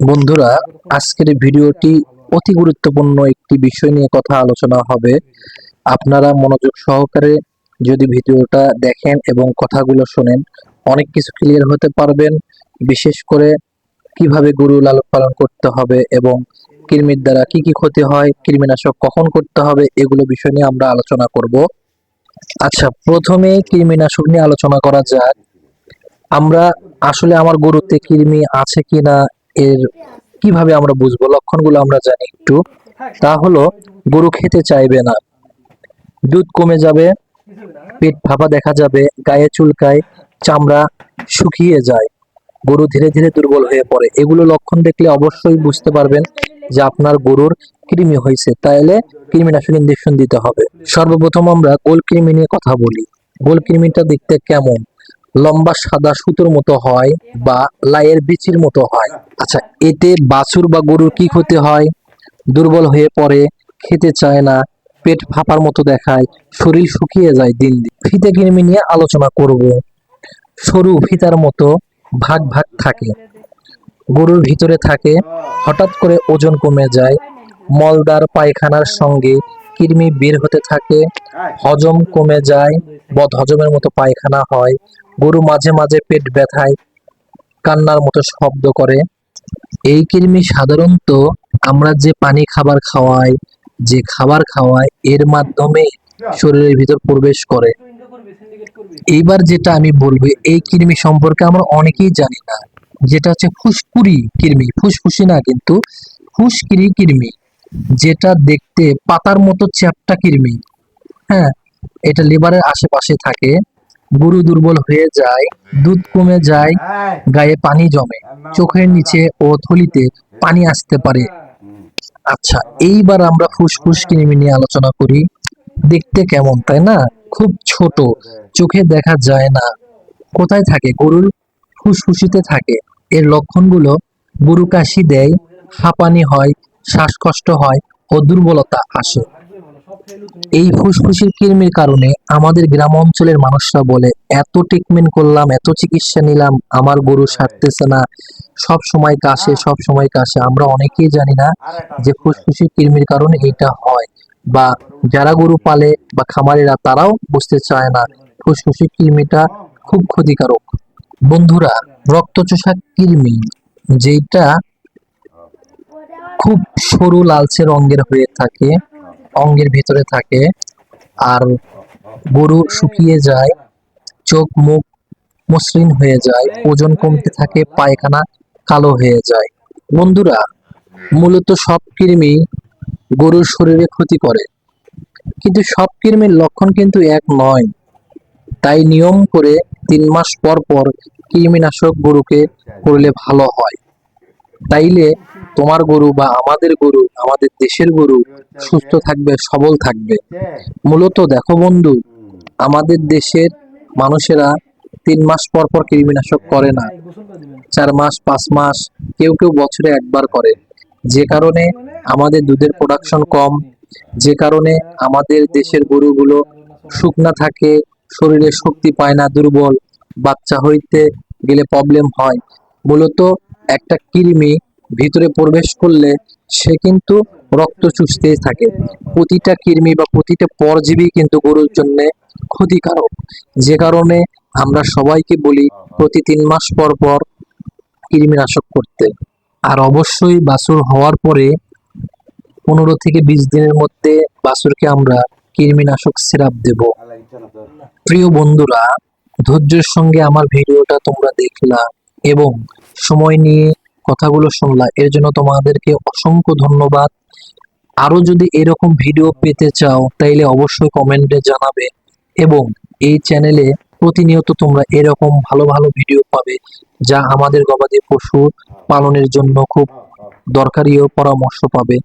বন্ধুরা, আজকের ভিডিওটি অতি গুরুত্বপূর্ণ একটি বিষয় নিয়ে কথা আলোচনা হবে। আপনারা মনোযোগ সহকারে যদি ভিডিওটা দেখেন এবং কথাগুলো শোনেন, অনেক কিছু ক্লিয়ার হতে পারবেন। বিশেষ করে কীভাবে গরু লালন পালন করতে হবে এবং কৃমির দ্বারা কি কি ক্ষতি হয়, কৃমিনাশক কখন করতে হবে, এগুলো বিষয় নিয়ে আমরা আলোচনা করব। আচ্ছা প্রথমে কৃমিনাশক নিয়ে আলোচনা করা যাক। আমরা আসলে আমার গরুতে কৃমি আছে কিনা এর কীভাবে আমরা বুঝব? লক্ষণগুলো আমরা জানি একটু। তা হলো, গরু খেতে চাইবে না। দুধ কমে যাবে, পেট ফাঁপা দেখা যাবে, গায়ে চুলকায়, চামড়া শুকিয়ে যায়, গরু ধীরে ধীরে দুর্বল হয়ে পড়ে। এগুলো লক্ষণ দেখলে অবশ্যই বুঝতে পারবেন যে আপনার গরুর কৃমি হয়েছে। তাইলে কৃমিনাশক ইঞ্জেকশন দিতে হবে। সর্বপ্রথম আমরা গোল কৃমি নিয়ে কথা বলি। গোল কৃমিটা দেখতে কেমন? লম্বা সাদা সুতোর মতো হয় বা লাইয়ের বিচির মতো হয়। আচ্ছা এতে বাছুর বা গরুর কি ক্ষতি হয়? দুর্বল হয়ে পড়ে, খেতে চায় না, পেট ফাঁপার মতো দেখায়, শরীর শুকিয়ে যায় দিন দিন। ফিতে কৃমি নিয়ে আলোচনা করব। সরু ফিতার মতো ভাগ ভাগ থাকে। গরুর ভিতরে থাকে, হঠাৎ করে ওজন কমে যায়, মলদার পায়খানার সঙ্গে কৃমি বের হতে থাকে, হজম কমে যায় বদ হজমের মতো পায়খানা হয় গরু মাঝে মাঝে পেট ব্যথায়, কান্নার মতো শব্দ করে। এই কৃমি সাধারণত আমরা যে পানি খাবার খাওয়াই, যে খাবার খাওয়াই, এর মাধ্যমে শরীরের ভিতর প্রবেশ করে। এইবার যেটা আমি বলব, এই কৃমি সম্পর্কে আমরা অনেকেই জানি না। যেটা হচ্ছে ফুসকুড়ি কৃমি। ফুসফুসি না, কিন্তু ফুসকিরি কৃমি, যেটা দেখতে পাতার মতো চ্যাপটা কৃমি। হ্যাঁ এটা লিভারের আশেপাশে থাকে। গরু দুর্বল হয়ে যায়, দুধ কমে যায়, গায়ে পানি জমে, চোখের নিচে ও থলিতে পানি আসতে পারে। আচ্ছা এইবার আমরা ফুসফুস কৃমি নিয়ে আলোচনা করি। দেখতে কেমন, তাই না? খুব ছোট, চোখে দেখা যায় না। কোথায় থাকে গরুর? ফুসফুসিতে থাকে। এর লক্ষণগুলো, গরু কাশি দেয়, হাঁপানি হয়, শ্বাসকষ্ট হয় ও দুর্বলতা আসে। এই ফুসফুসির কৃমির কারণে আমাদের গ্রাম অঞ্চলের মানুষরা বলে এত ট্রিটমেন্ট করলাম এত চিকিৎসা নিলাম আমার গরু সারতেছে না। সব সময় কাশে সব সময় কাশে। আমরা অনেকেই জানি না যে ফুসফুসির কৃমির কারণে এটা হয় বা যারা গরু পালে বা খামারিরা তারাও বুঝতে চায় না ফুসফুসির কৃমিটা খুব ক্ষতিকারক। বন্ধুরা রক্তচোষা কৃমি যেটা খুব সরু লালচে রঙের হয়ে থাকে অঙ্গের ভিতরে থাকে আর গরু শুকিয়ে যায়, চোখ মুখ মসৃণ হয়ে যায়, ওজন কমতে থাকে, পায়খানা কালো হয়ে যায়। বন্ধুরা, মূলত সব কৃমি গরুর শরীরে ক্ষতি করে। কিন্তু সব কৃমির লক্ষণ কিন্তু এক নয়। তাই নিয়ম করে তিন মাস পর পর কৃমিনাশক গরুকে করলে ভালো হয়। তাইলে তোমার গরু বা আমাদের গরু আমাদের দেশের গরু সুস্থ থাকবে সবল থাকবে। মূলত দেখো বন্ধু আমাদের দেশের মানুষেরা তিন মাস পর পর কৃমিনাশক করে না। চার মাস পাঁচ মাস কেউ কেউ বছরে একবার করে। যে কারণে আমাদের দুধের প্রোডাকশন কম যে কারণে আমাদের দেশের গরুগুলো শুকনা থাকে শরীরে শক্তি পায় না দুর্বল বাচ্চা হইতে গেলে প্রবলেম হয়। মূলত একটা কৃমি ভিতরে প্রবেশ করলে সে কিন্তু রক্ত চুষতেই থাকে। প্রতিটা কৃমি বা প্রতিটা পরজীবী কিন্তু গরুর জন্য ক্ষতিকারক। যে কারণে আমরা সবাইকে বলি, প্রতি তিন মাস পর পর কৃমিনাশক করতে। আর অবশ্যই বাছুর হওয়ার পরে পনেরো থেকে বিশ দিনের মধ্যে বাছুরকে আমরা কৃমিনাশক সিরাপ দেব। প্রিয় বন্ধুরা, ধৈর্যের সঙ্গে আমার ভিডিওটা তোমরা দেখলা এবং সময় নিয়ে কথাগুলো শুনলা, এর জন্য তোমাদেরকে অসংখ্য ধন্যবাদ। আরও যদি এরকম ভিডিও পেতে চাও, তাইলে অবশ্যই কমেন্টে জানাবে এবং এই চ্যানেলে প্রতিনিয়ত তোমরা এরকম ভালো ভালো ভিডিও পাবে, যা আমাদের গবাদি পশু পালনের জন্য খুব দরকারিও পরামর্শ পাবে।